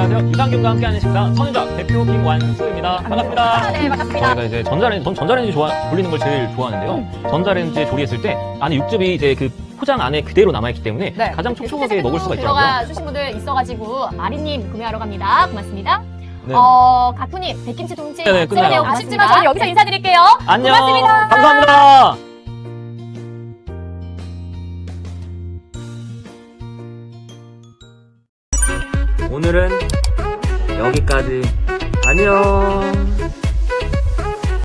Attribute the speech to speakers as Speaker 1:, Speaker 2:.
Speaker 1: 안녕하세요. 이상균과 함께하는 식사 선유자 대표 김완수입니다. 반갑습니다.
Speaker 2: 네, 반갑습니다.
Speaker 1: 저희가 이제 전자레인지, 전 전자레인지 좋아, 돌리는 걸 제일 좋아하는데요. 전자레인지에 조리했을 때 안에 육즙이 이제 그 포장 안에 그대로 남아있기 때문에
Speaker 2: 네.
Speaker 1: 가장 촉촉하게 먹을 수가 있더라고요.
Speaker 2: 들어가 주신 분들 있어가지고 아리님 구매하러 갑니다. 고맙습니다.
Speaker 1: 네.
Speaker 2: 어, 가쿠님 백김치 동치
Speaker 1: 네, 네,
Speaker 2: 끝나요. 아쉽지만 저는 여기서 인사드릴게요.
Speaker 1: 안녕.
Speaker 2: 고맙습니다.
Speaker 1: 감사합니다.
Speaker 3: 오늘은 여기까지. 안녕.